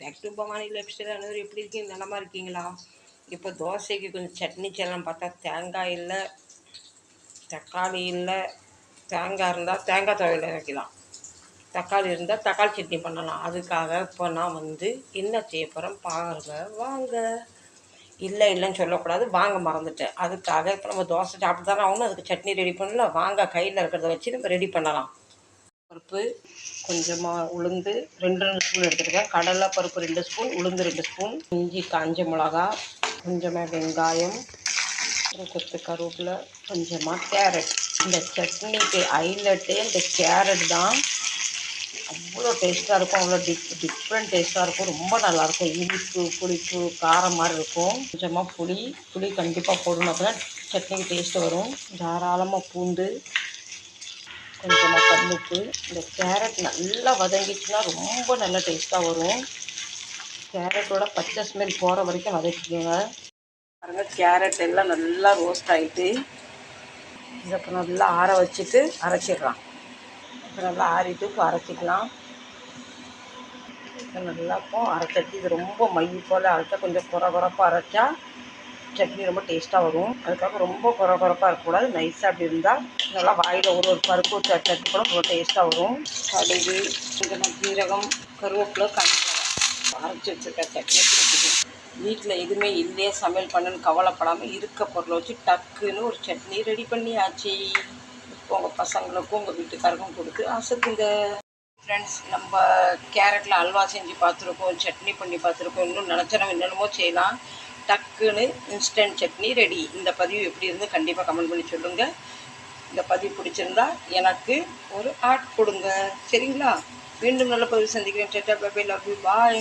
Back to Bhavani lifestyle அனைவரும் எப்படி இருக்கீங்க? நலமா இருக்கீங்களா? இப்போ தோசைக்கு கொஞ்சம் சட்னி செய்யலாம் பார்த்தா தேங்காய் இல்லை தக்காளி இல்லை தேங்காய் இருந்தால் தேங்காய் துவையில் வைக்கலாம் தக்காளி இருந்தால் தக்காளி சட்னி பண்ணலாம். அதுக்காக இப்போ நான் வந்து என்ன செய்ய போகிறேன் பாருங்க வாங்க. இல்லை இல்லைன்னு சொல்லக்கூடாது. வாங்க மறந்துட்டேன். அதுக்காக இப்போ நம்ம தோசை சாப்பிட்டு தானே ஆகணும். அதுக்கு சட்னி ரெடி பண்ணல வாங்க. கையில் இருக்கிறத வச்சு நம்ம ரெடி பண்ணலாம். பருப்பு கொஞ்சமாக உளுந்து ரெண்டு ரெண்டு ஸ்பூன் எடுத்துருக்கேன். கடலை பருப்பு ரெண்டு ஸ்பூன் உளுந்து ரெண்டு ஸ்பூன் இஞ்சி காஞ்ச மிளகா கொஞ்சமாக வெங்காயம் கொத்து கருவேப்பிலை கொஞ்சமாக கேரட். இந்த சட்னிக்கு ஹைலைட்டே இந்த கேரட் தான். அவ்வளோ டேஸ்ட்டாக இருக்கும் அவ்வளோ டிஃப் டிஃப்ரெண்ட் டேஸ்ட்டாக இருக்கும். ரொம்ப நல்லாயிருக்கும். இனிப்பு புளிப்பு காரம் மாதிரி இருக்கும். கொஞ்சமாக புளி புளி கண்டிப்பாக போடணும் அப்போ தான் சட்னிக்கு டேஸ்ட்டு வரும். தாராளமாக பூண்டு கொஞ்சமாக கல்லுப்பு இந்த கேரட் நல்லா வதங்கிச்சுன்னா ரொம்ப நல்ல டேஸ்ட்டாக வரும். கேரட்டோட பச்சை ஸ்மெல் போகிற வரைக்கும் வதக்கிக்கோங்க. பாருங்க கேரட் எல்லாம் நல்லா ரோஸ்ட் ஆகிட்டு இதை இப்போ நல்லா ஆற வச்சுட்டு அரைச்சிடலாம். இப்போ நல்லா ஆறிட்டு இப்போ அரைச்சிக்கலாம். நல்லா இப்போ அரைச்சட்டி இது ரொம்ப மை போல் அரைச்சா கொஞ்சம் குறை குறப்பாக அரைச்சா சட்னி ரொம்ப டேஸ்ட்டாக வரும். அதுக்காக ரொம்ப குறை குறப்பாக இருக்கக்கூடாது நைஸாக அப்படி இருந்தால் நல்லா வாயில் ஒரு ஒரு பருப்பு சட்னி கூட ரொம்ப டேஸ்ட்டாக வரும். கடுகு கொஞ்சமாக ஜீரகம் கருவேப்பிலை கண்டிப்பாக அரைச்சி வச்சுருக்க சட்னி வீட்டில் எதுவுமே இல்லையே சமையல் பண்ணுன்னு கவலைப்படாமல் இருக்க பொருளை வச்சு டக்குன்னு ஒரு சட்னி ரெடி பண்ணியாச்சு. இப்போ உங்கள் பசங்களுக்கும் உங்கள் வீட்டுக்காருக்கும் கொடுத்து அசத்துங்க ஃப்ரெண்ட்ஸ் நம்ம கேரட்டில் அல்வா செஞ்சு பார்த்துருக்கோம் சட்னி பண்ணி பார்த்துருக்கோம். இன்னும் நினச்சா நம்ம என்னென்னமோ செய்யலாம். டக்குன்னு இன்ஸ்டன்ட் சட்னி ரெடி இந்த பதிவு எப்படி இருந்து கண்டிப்பாக கமெண்ட் பண்ணி சொல்லுங்கள் இந்த பதிவு பிடிச்சிருந்தா எனக்கு ஒரு ஆட் கொடுங்க. சரிங்களா? மீண்டும் நல்ல பதிவு சந்திக்கிறேன். டேட்டா பை லவ் யூ பாய்